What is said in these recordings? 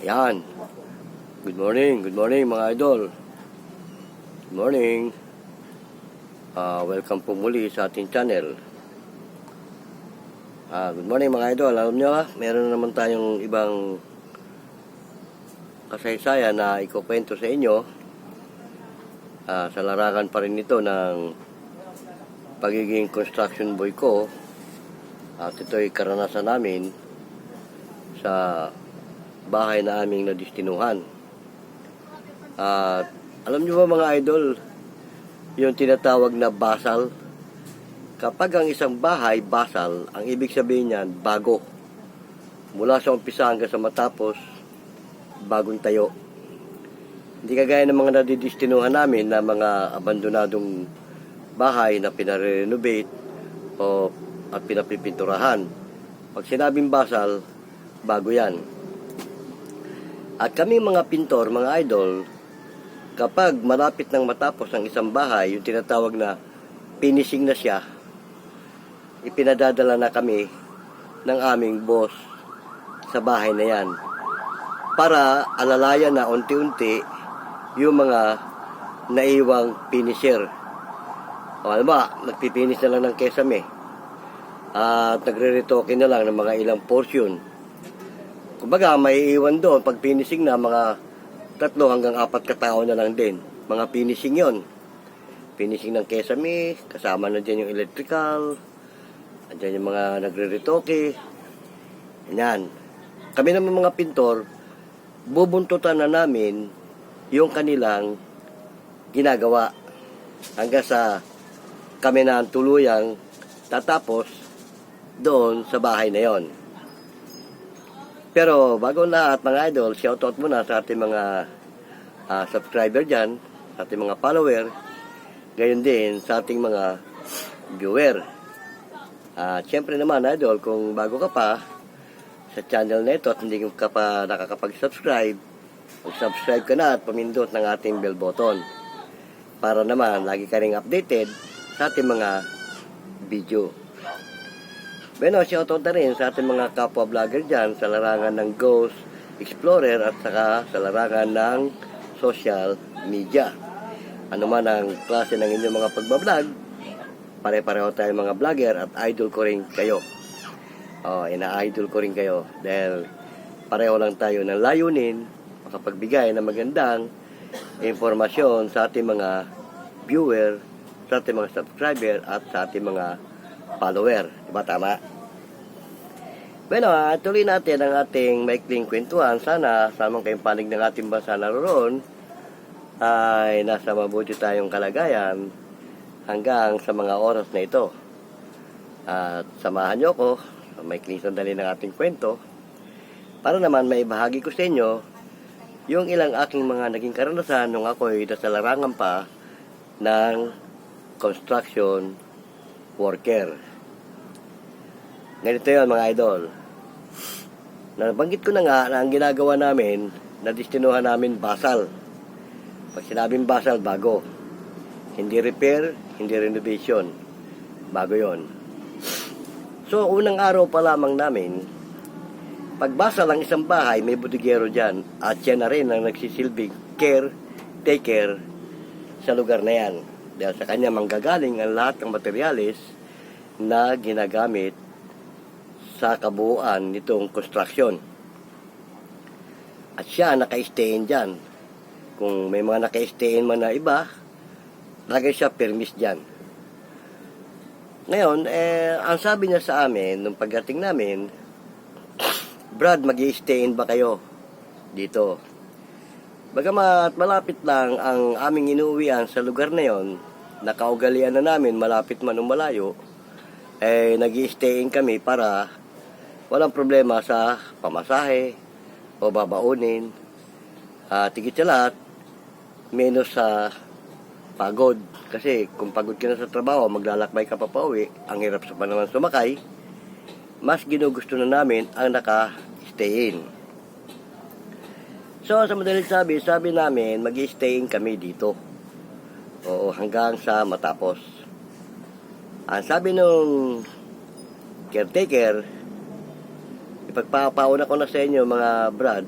Ayan. Good morning, good morning mga idol. Good morning. Ah, welcome po muli sa ating channel. Ah, good morning mga idol. Alam niyo, ah, meron na naman tayong ibang kasaysayan na ikukwento sa inyo. Ah, sa larangan pa rin ito ng pagiging construction boy ko. At ito'y karanasan namin sa bahay na aming nadistinuhan. At alam niyo ba mga idol, yung tinatawag na basal, kapag ang isang bahay basal, ang ibig sabihin niyan, bago. Mula sa umpisa hanggang sa matapos, bagong tayo. Hindi kagaya ng mga nadidistinuhan namin na mga abandonadong bahay na pinare-renovate o at pinapipinturahan. Pag sinabing basal, bago yan. At kami mga pintor, mga idol, kapag malapit nang matapos ang isang bahay, yung tinatawag na finishing na siya, ipinadadala na kami ng aming boss sa bahay na yan. Para alalayan na unti-unti yung mga naiwang finisher. O alam ba, nagpipinish na lang ng kesame. At nagre-retoke na lang ng mga ilang portion. Kumbaga, may iwan doon, pag finishing na, mga tatlo hanggang apat katao na lang din. Mga finishing yon Finishing ng kesame, kasama na dyan yung electrical, andyan yung mga nagre-retoke. Yan. Kami naman mga pintor, bubuntutan na namin yung kanilang ginagawa hanggang sa kami na ang tuluyang tatapos doon sa bahay na yon. Pero bago ang lahat mga idol, shoutout muna sa ating mga ah, subscriber dyan, sa ating mga follower, gayon din sa ating mga viewer. At syempre naman idol, kung bago ka pa sa channel na ito at hindi ka pa nakakapag-subscribe, mag-subscribe ka na at pamindot ng ating bell button para naman lagi ka rin updated sa ating mga video. Bueno, shoutout na rin sa ating mga kapwa vlogger dyan sa larangan ng Ghost Explorer at saka sa larangan ng social media. Ano man ang klase ng inyong mga pagbablog, pare-pareho tayong mga vlogger at idol ko rin kayo. Oh, ina-idol ko rin kayo dahil pareho lang tayo ng layunin makapagbigay ng magandang informasyon sa ating mga viewer, sa ating mga subscriber at sa ating mga follower. Diba tama? Bueno, ah, tuloy natin ang ating maikling kwentuhan. Sana samang kayong panig ng ating bansa naroon ay nasa mabuti tayong kalagayan hanggang sa mga oras na ito. At samahan niyo ako sa maikling sandali ng ating kwento para naman maibahagi ko sa inyo yung ilang aking mga naging karanasan nung ako'y nasa larangan pa ng construction worker. Ganito yun mga idol. Nabanggit ko na nga na ang ginagawa namin, na destinuhan namin basal. Pag sinabing basal, bago. Hindi repair, hindi renovation. Bago yon. So, unang araw pa lamang namin, pag basal ang isang bahay, may budigero dyan. At yan na rin ang nagsisilbing care, take care sa lugar na yan. Dahil sa kanya manggagaling ang lahat ng materyales na ginagamit sa kabuuan nitong construction. At siya naka-stayin dyan. Kung may mga naka-stayin man na iba, lagay siya permis dyan. Ngayon, eh, ang sabi niya sa amin, nung pagdating namin, Brad, mag stayin ba kayo dito? Bagamat malapit lang ang aming inuwian sa lugar na yon, nakaugalian na namin malapit man o malayo, eh nag stayin kami para walang problema sa pamasahe o babaunin. At tigit sa lahat, menos sa pagod. Kasi kung pagod ka na sa trabaho, maglalakbay ka pa pa uwi, ang hirap sa panahon sumakay, mas ginugusto na namin ang naka-stay in. So, sa madaling sabi, sabi namin, mag stay in kami dito. Oo, hanggang sa matapos. Ang sabi nung caretaker, ipagpapauna ko na sa inyo mga brad,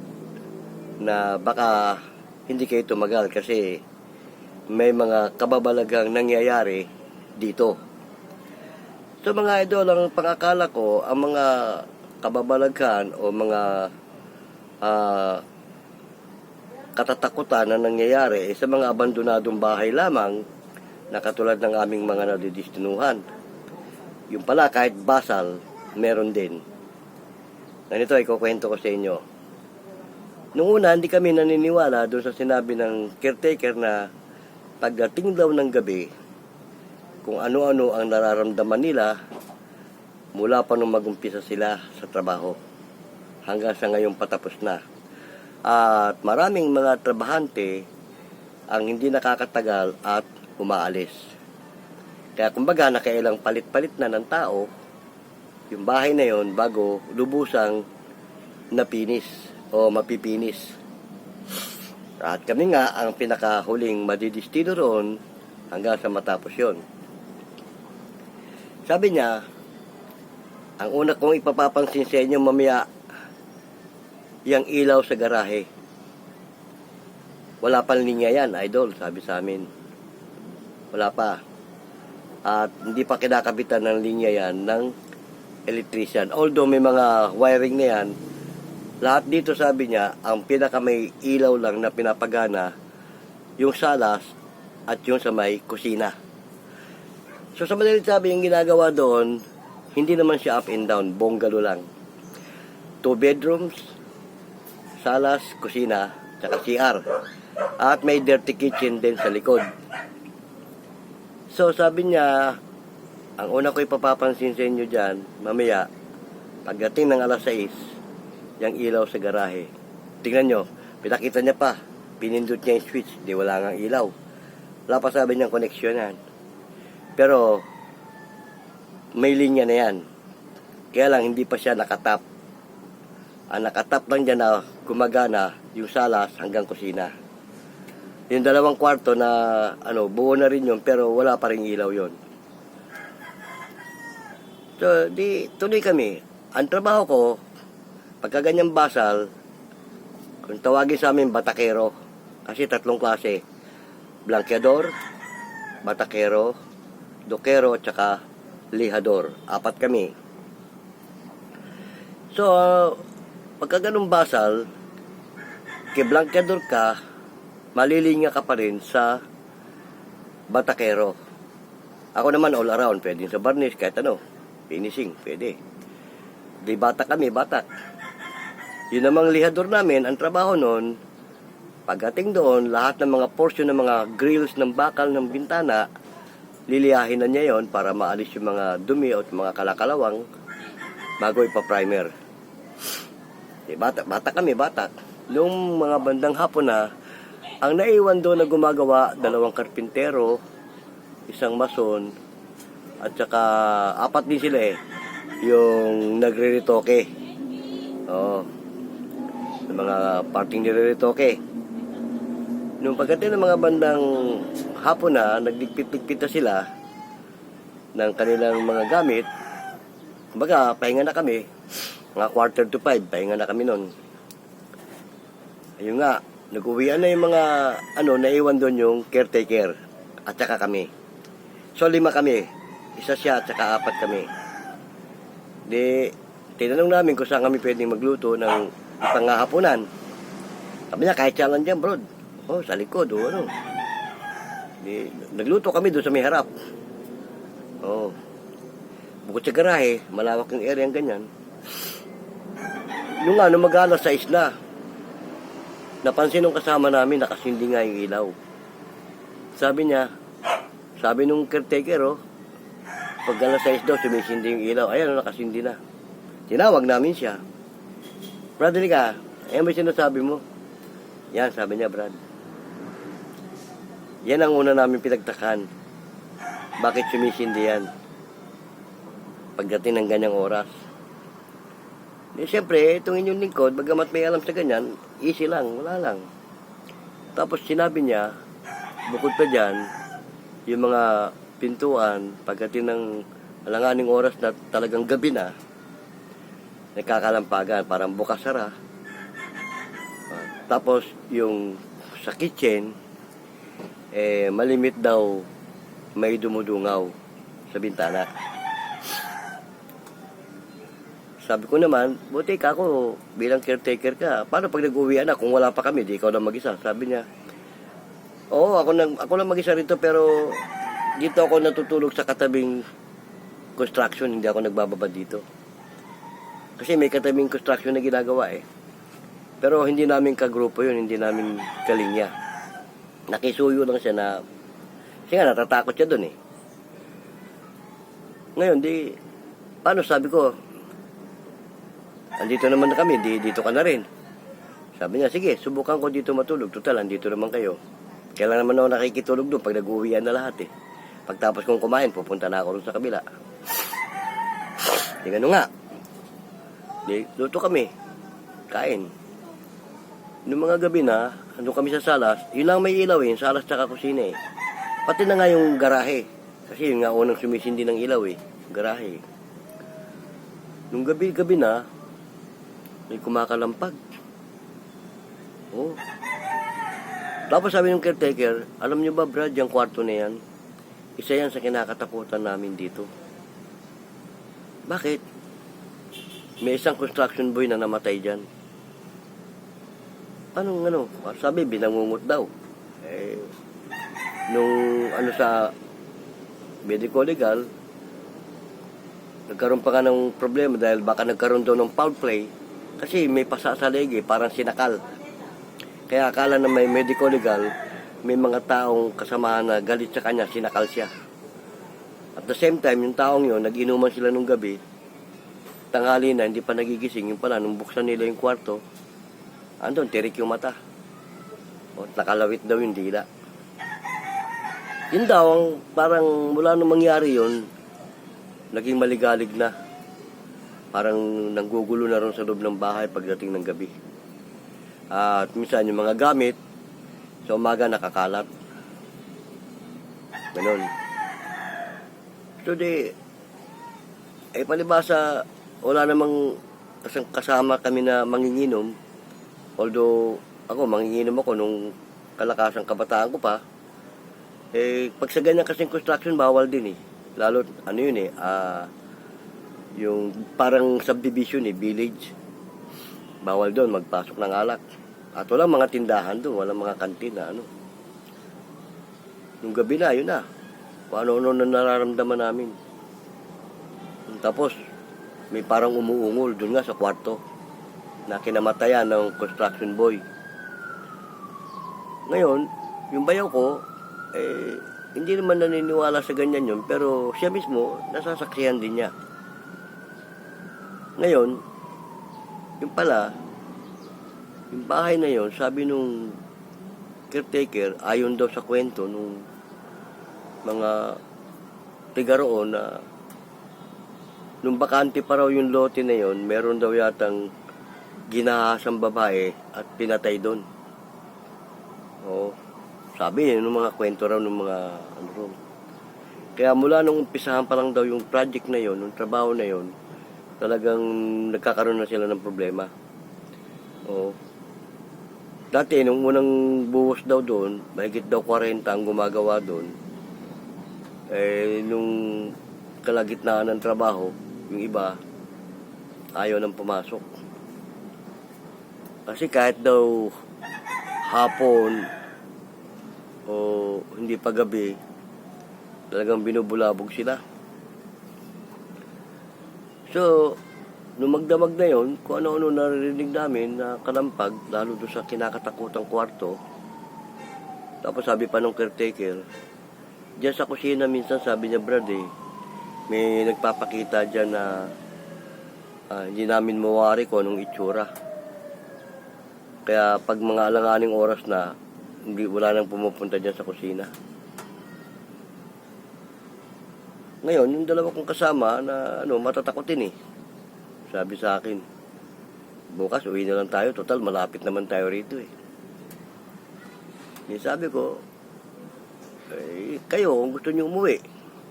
na baka hindi kayo tumagal kasi may mga kababalagang nangyayari dito. So mga idol, ang pangakala ko, ang mga kababalaghan o mga ah, katatakutan na nangyayari sa mga abandonadong bahay lamang na katulad ng aming mga nadidistinuhan. Yung pala, kahit basal, meron din. Ganito, ikukwento ko sa inyo. Noong una, hindi kami naniniwala doon sa sinabi ng caretaker na pagdating daw ng gabi, kung ano-ano ang nararamdaman nila mula pa nung magumpisa sila sa trabaho hanggang sa ngayong patapos na. At maraming mga trabahante ang hindi nakakatagal at umaalis. Kaya kumbaga nakailang palit-palit na ng tao yung bahay na yon bago lubusang napinis o mapipinis. At kami nga ang pinakahuling madidistino roon hanggang sa matapos yon. Sabi niya, ang una kong ipapapansin sa inyo mamaya, yung ilaw sa garahe. Wala pa linya yan, idol, sabi sa amin. Wala pa. At hindi pa kinakabitan ng linya yan ng electrician. Although may mga wiring na yan, lahat dito sabi niya, ang pinaka may ilaw lang na pinapagana, yung salas at yung sa may kusina. So sa madalit sabi, yung ginagawa doon, hindi naman siya up and down, bongalo lang. Two bedrooms, salas, kusina, tsaka CR. At may dirty kitchen din sa likod. So sabi niya, ang una ko ipapapansin sa inyo dyan, mamaya, pagdating ng alas 6, yung ilaw sa garahe. Tingnan nyo, pinakita niya pa, pinindot niya yung switch, di wala nga ilaw. Wala pa sabi niyang connection yan. Pero, may linya na yan. Kaya lang, hindi pa siya nakatap. Ang nakatap lang dyan na gumagana yung salas hanggang kusina. Yung dalawang kwarto na ano, buo na rin yun pero wala pa rin ilaw yon. So, di tuloy kami. Ang trabaho ko, pagka ganyang basal, kung tawagin sa amin batakero, kasi tatlong klase. Blanqueador, batakero, dokero, tsaka lihador. Apat kami. So, pagka ganun basal, kay blanqueador ka, malilinga ka pa rin sa batakero. Ako naman all around, pwedeng sa barniz, kahit ano, finishing, pwede. Di bata kami, bata. Yun namang lihador namin, ang trabaho noon, pagdating doon, lahat ng mga portion ng mga grills ng bakal ng bintana, liliyahin na niya yon para maalis yung mga dumi o mga kalakalawang bago ipa-primer. Di bata, bata kami, bata. Noong mga bandang hapon na, ang naiwan doon na gumagawa, dalawang karpintero, isang mason, at saka apat din sila eh, yung nagre-retoke. Oo. Yung mga parting nire-retoke. Nung pagdating ng mga bandang hapon na, nagligpit-ligpit na sila ng kanilang mga gamit, kumbaga, pahinga na kami, mga quarter to five, pahinga na kami noon. Ayun nga, nag-uwian na yung mga, ano, naiwan doon yung caretaker at saka kami. So, lima kami. Isa siya at saka apat kami. Di, tinanong namin kung saan kami pwedeng magluto ng panghahaponan. Sabi niya, kahit siya lang dyan, bro. Oh, sa likod, o ano. Di, nagluto kami doon sa may harap. Oh. Bukod sa garahe, malawak yung area ganyan. Yung ano, mag-alas sa isla. Napansin nung kasama namin, nakasindi nga yung ilaw. Sabi niya, sabi nung caretaker, oh, pag alas 6 daw, sumisindi yung ilaw. Ayan, nakasindi na. Tinawag namin siya. Brad, ka. Ayan ba sinasabi mo? Yan, sabi niya, Brad. Yan ang una namin pinagtakan. Bakit sumisindi yan? Pagdating ng ganyang oras. Eh, siyempre, itong inyong lingkod, bagamat may alam sa ganyan, easy lang, wala lang. Tapos sinabi niya, bukod pa dyan, yung mga pintuan, pagdating ng alanganing oras na talagang gabi na, nagkakalampagan, parang bukas sara. Ah, Tapos, yung sa kitchen, eh, malimit daw may dumudungaw sa bintana. Sabi ko naman, buti ka ako bilang caretaker ka. Paano pag nag-uwi na kung wala pa kami, di ikaw lang mag-isa? Sabi niya, Oo, ako lang, ako lang mag-isa rito pero dito ako natutulog sa katabing construction, hindi ako nagbababa dito. Kasi may katabing construction na ginagawa eh. Pero hindi namin kagrupo yun, hindi namin kalinya. Nakisuyo lang siya na, kasi nga natatakot siya doon eh. Ngayon, di, paano sabi ko, andito naman na kami, di, dito ka na rin. Sabi niya, sige, subukan ko dito matulog. Total, andito naman kayo. Kailan naman ako nakikitulog doon pag nag-uwian na lahat eh. Pagtapos kong kumain, pupunta na ako sa kabila. Di gano nga. Di, luto kami. Kain. Noong mga gabi na, ano kami sa salas, yun lang may ilaw eh, salas tsaka kusina eh. Pati na nga yung garahe. Kasi yun nga unang sumisindi ng ilaw eh, garahe. Nung gabi-gabi na, may kumakalampag. Oh. Tapos sabi ng caretaker, alam niyo ba Brad, yung kwarto na yan, isa yan sa kinakatakutan namin dito. Bakit? May isang construction boy na namatay dyan. Anong ano? Sabi, binangungot daw. Eh, nung ano sa medical legal, nagkaroon pa nga ng problema dahil baka nagkaroon daw ng foul play kasi may pasa sa leg parang sinakal. Kaya akala na may medical legal, may mga taong kasamahan na galit sa kanya, sinakal siya. At the same time, yung taong yun, nag-inuman sila nung gabi, tanghali na, hindi pa nagigising, yung pala, nung buksan nila yung kwarto, andun, tirik yung mata. O, nakalawit daw yung dila. Yun daw, ang parang mula nung mangyari yun, naging maligalig na. Parang nanggugulo na ron sa loob ng bahay pagdating ng gabi. At minsan yung mga gamit, sa umaga nakakalat. Ganon. So di, eh palibasa, wala namang kasama kami na manginginom. Although, ako, manginginom ako nung kalakasang kabataan ko pa. Eh, pag sa ganyan kasing construction, bawal din eh. Lalo, ano yun eh, ah, yung parang subdivision eh, village. Bawal doon magpasok ng alak. At walang mga tindahan doon, walang mga kantin na ano. Nung gabi na, yun na. Kung ano-ano na nararamdaman namin. Tapos, may parang umuungol doon nga sa kwarto na kinamatayan ng construction boy. Ngayon, yung bayaw ko, eh, hindi naman naniniwala sa ganyan yun, pero siya mismo, nasasaksihan din niya. Ngayon, yung pala, yung bahay na yon sabi nung caretaker, ayon daw sa kwento nung mga tiga roon na nung bakante pa raw yung lote na yon meron daw yatang ginahasang babae at pinatay doon. Oo. Sabi, nung mga kwento raw ng mga ano ron. Kaya mula nung umpisahan pa lang daw yung project na yon, yung trabaho na yon, talagang nagkakaroon na sila ng problema. Oo. Dati, nung unang buhos daw doon, mahigit daw 40 ang gumagawa doon. Eh, nung kalagitnaan ng trabaho, yung iba, ayaw nang pumasok. Kasi kahit daw hapon o hindi pa gabi, talagang binubulabog sila. So, nung magdamag na yon, kung ano-ano naririnig namin na kalampag, lalo doon sa kinakatakutang kwarto, tapos sabi pa nung caretaker, diyan sa kusina minsan sabi niya, Brad eh, may nagpapakita dyan na ah, hindi namin mawari kung anong itsura. Kaya pag mga alanganing oras na, hindi wala nang pumupunta dyan sa kusina. Ngayon, yung dalawa kong kasama na ano, matatakotin eh. Sabi sa akin, bukas uwi na lang tayo, total malapit naman tayo rito eh. Yung sabi ko, eh, kayo kung gusto niyo umuwi.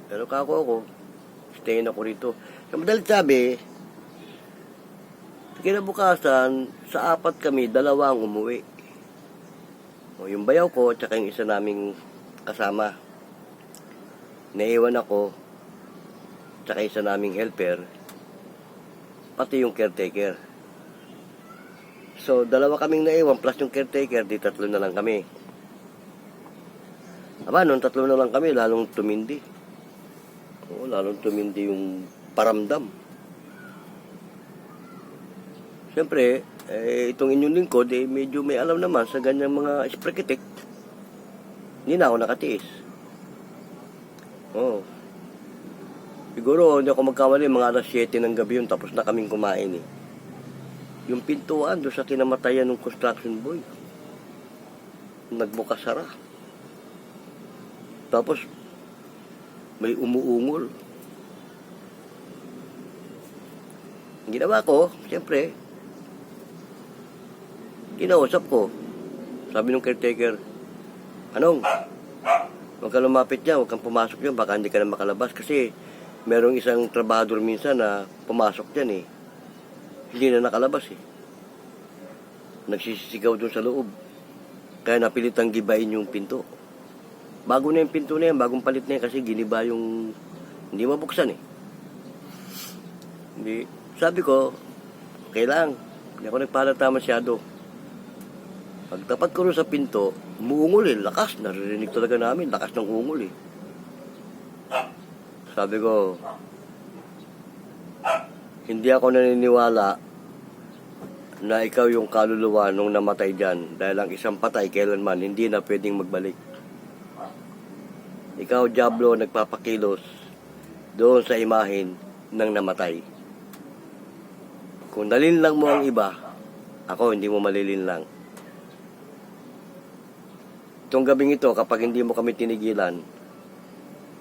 Pero kako ako, stayin ako rito. Sa madalit sabi, kinabukasan, sa apat kami, dalawa ang umuwi. O, yung bayaw ko, tsaka yung isa naming kasama. Naiwan ako, tsaka isa naming helper, pati yung caretaker. So, dalawa kaming naiwan plus yung caretaker, di tatlo na lang kami. Aba, nung tatlo na lang kami, lalong tumindi. Oo, lalong tumindi yung paramdam. Siyempre, eh, itong inyong lingkod, eh, medyo may alam naman sa ganyang mga esprekitik. Hindi na ako nakatiis. Oo. Siguro, hindi ako magkamali, mga alas 7 ng gabi yun, tapos na kaming kumain eh. Yung pintuan doon sa kinamatayan ng construction boy. Nagbukas sara. Tapos, may umuungol. Ang ginawa ko, siyempre, kinausap ko. Sabi ng caretaker, Anong, huwag ka lumapit dyan, huwag kang pumasok dyan, baka hindi ka na makalabas. Kasi, merong isang trabahador minsan na pumasok dyan eh. Hindi na nakalabas eh. Nagsisisigaw doon sa loob. Kaya napilitang gibain yung pinto. Bago na yung pinto na yan, bagong palit na yan kasi giniba yung hindi mabuksan eh. Hindi. Sabi ko, okay lang. Hindi ako nagpalata masyado. Pagtapat ko rin sa pinto, umuungol eh. Lakas. Naririnig talaga namin. Lakas ng ungol eh. Sabi ko, hindi ako naniniwala na ikaw yung kaluluwa nung namatay dyan. Dahil ang isang patay, kailanman, hindi na pwedeng magbalik. Ikaw, Diablo, nagpapakilos doon sa imahin ng namatay. Kung nalinlang mo ang iba, ako hindi mo malilinlang. Itong gabing ito, kapag hindi mo kami tinigilan,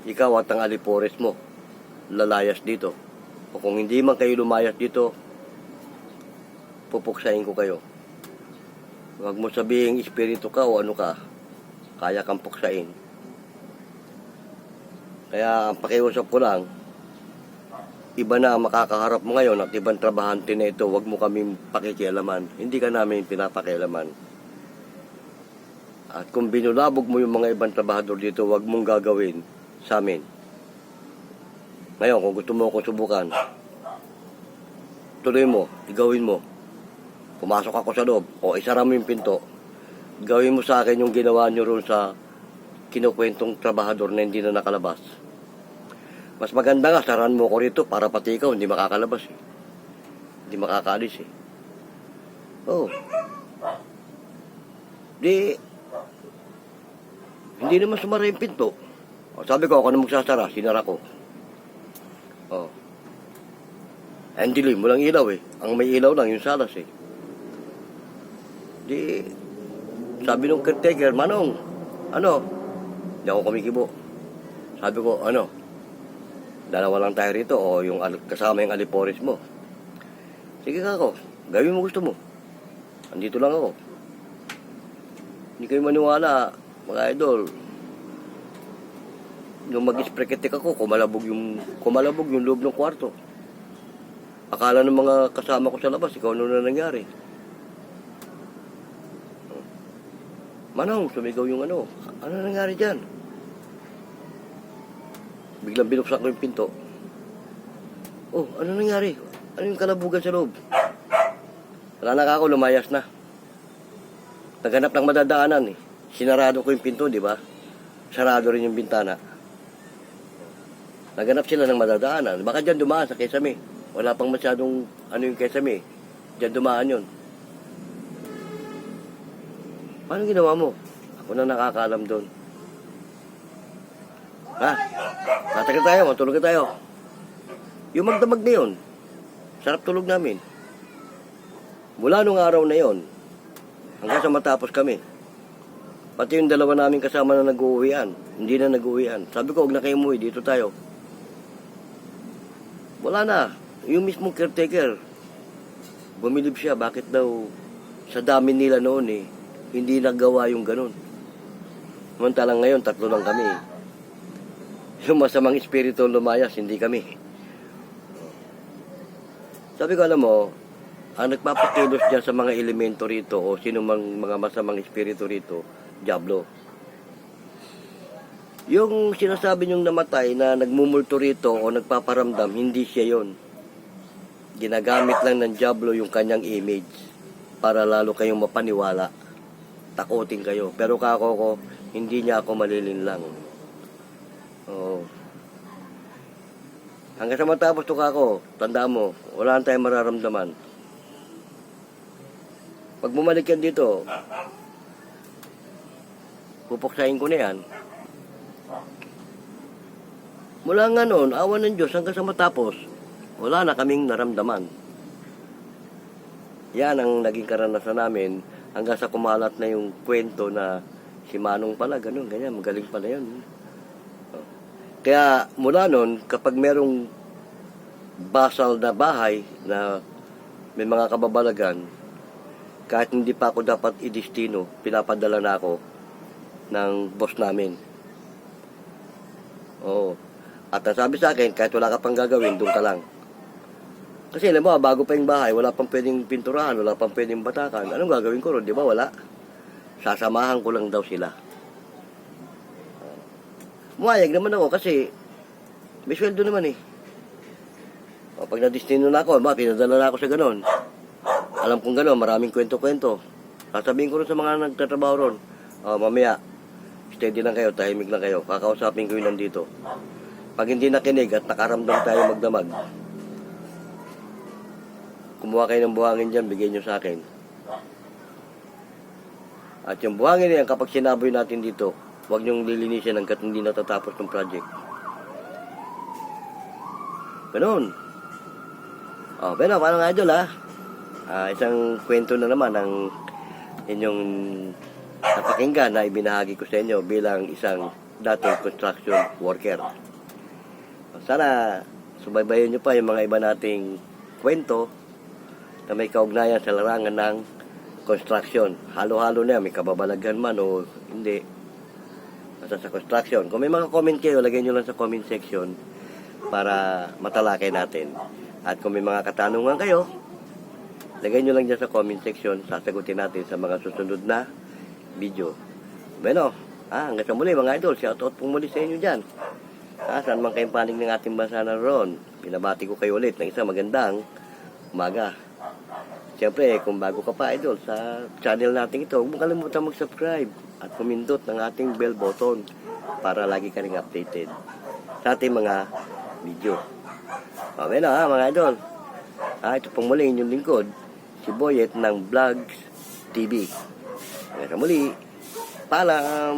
ikaw at ang alipores mo, lalayas dito. O kung hindi man kayo lumayas dito, pupuksain ko kayo. Huwag mo sabihin espiritu ka o ano ka, kaya kang puksain. Kaya ang pakiusap ko lang, iba na ang makakaharap mo ngayon at ibang trabahante na ito, huwag mo kami pakikialaman. Hindi ka namin pinapakialaman. At kung binulabog mo yung mga ibang trabahador dito, huwag mong gagawin sa amin. Ngayon, kung gusto mo akong subukan, tuloy mo, igawin mo. Pumasok ako sa loob, o isara mo yung pinto. Gawin mo sa akin yung ginawa nyo roon sa kinukwentong trabahador na hindi na nakalabas. Mas maganda nga, saran mo ko rito para pati ikaw hindi makakalabas eh. Hindi makakaalis eh. Oh. Di, hindi naman sumara yung pinto. O, sabi ko, ako na magsasara, sinara ko. Oh. Eh, hindi mo lang ilaw eh. Ang may ilaw lang yung salas eh. Di, sabi nung caretaker, Manong, ano? Hindi ako kumikibo. Sabi ko, ano? Dalawa lang tayo rito o yung kasama yung alipores mo. Sige ka ako, gawin mo gusto mo. Andito lang ako. Hindi kayo maniwala, mga idol. Nung mag-ispreketik ako, kumalabog yung, kumalabog yung loob ng kwarto. Akala ng mga kasama ko sa labas, ikaw ano na nangyari. Manong, sumigaw yung ano. Ano nangyari dyan? Biglang binuksan ko yung pinto. Oh, ano nangyari? Ano yung kalabugan sa loob? Wala na ako, lumayas na. Naghanap ng madadaanan eh. Sinarado ko yung pinto, di ba? Sarado rin yung bintana. Naghanap sila ng madadaanan. Baka dyan dumaan sa Kesame. Wala pang masyadong ano yung Kesame. Dyan dumaan yun. Paano ginawa mo? Ako na nakakaalam doon. Ha? Tatagal tayo, matulog tayo. Yung magdamag na yun, sarap tulog namin. Mula nung araw na yon, hanggang sa matapos kami, pati yung dalawa namin kasama na nag-uwian, hindi na nag-uwian. Sabi ko, huwag na kayo umuwi, dito tayo. Wala na. Yung mismong caretaker, bumilib siya, bakit daw sa dami nila noon eh, hindi nagawa yung ganun. Samantalang ngayon, tatlo lang kami. Yung masamang espiritu lumayas, hindi kami. Sabi ko, alam mo, ang nagpapakilos dyan sa mga elemento rito o sino mang mga masamang espiritu rito, Diablo. Yung sinasabi niyong namatay na nagmumulto rito o nagpaparamdam, hindi siya yon. Ginagamit lang ng Diablo yung kanyang image para lalo kayong mapaniwala. Takutin kayo. Pero kako ko, hindi niya ako malilinlang. Oo. Hanggang sa matapos to kako, tanda mo, wala tayong mararamdaman. Pag bumalik yan dito, pupuksain ko na yan. Mula nga noon, awan ng Diyos hanggang sa matapos, wala na kaming naramdaman. Yan ang naging karanasan namin hanggang sa kumalat na yung kwento na si Manong pala, ganun, ganyan, magaling pala yun. Kaya mula noon, kapag merong basal na bahay na may mga kababalagan, kahit hindi pa ako dapat idestino, pinapadala na ako ng boss namin. Oo. At ang sabi sa akin, kahit wala ka pang gagawin, doon ka lang. Kasi alam mo, bago pa yung bahay, wala pang pwedeng pinturahan, wala pang pwedeng batakan. Anong gagawin ko ron? Di ba wala? Sasamahan ko lang daw sila. Mumayag naman ako kasi may sweldo naman eh. O, pag na-destino na ako, ba, pinadala na ako sa ganon. Alam kong ganon, maraming kwento-kwento. Sasabihin ko rin sa mga nagtatrabaho ron, o, mamaya, steady lang kayo, tahimik lang kayo, kakausapin ko yun nandito. Pag hindi nakinig at nakaramdam tayo magdamag, kumuha kayo ng buhangin dyan, bigay nyo sa akin. At yung buhangin na yan, kapag sinaboy natin dito, huwag nyong lilinisin hanggat hindi natatapos ng project. Ganun. Oh, pero paano nga idol ha? Ah, isang kwento na naman ang inyong napakinggan na ibinahagi ko sa inyo bilang isang dating construction worker. Sana subaybayan nyo pa yung mga iba nating kwento na may kaugnayan sa larangan ng construction. Halo-halo na yan, may kababalaghan man o hindi. Basta sa construction. Kung may mga comment kayo, lagay nyo lang sa comment section para matalakay natin. At kung may mga katanungan kayo, lagay nyo lang dyan sa comment section. Sasagutin natin sa mga susunod na video. Bueno, ah, hanggang sa muli mga idol. Shoutout po muli sa inyo dyan. Ah, saan man kayong panig ng ating bansa na roon. Pinabati ko kayo ulit ng isang magandang umaga. Siyempre, kung bago ka pa idol sa channel natin ito, huwag mo kalimutan mag-subscribe at pumindot ng ating bell button para lagi ka rin updated sa ating mga video. Okay na ha, mga idol. Ah, ito pong muli inyong lingkod, si Boyet ng Vlogs TV. Hanggang muli, paalam!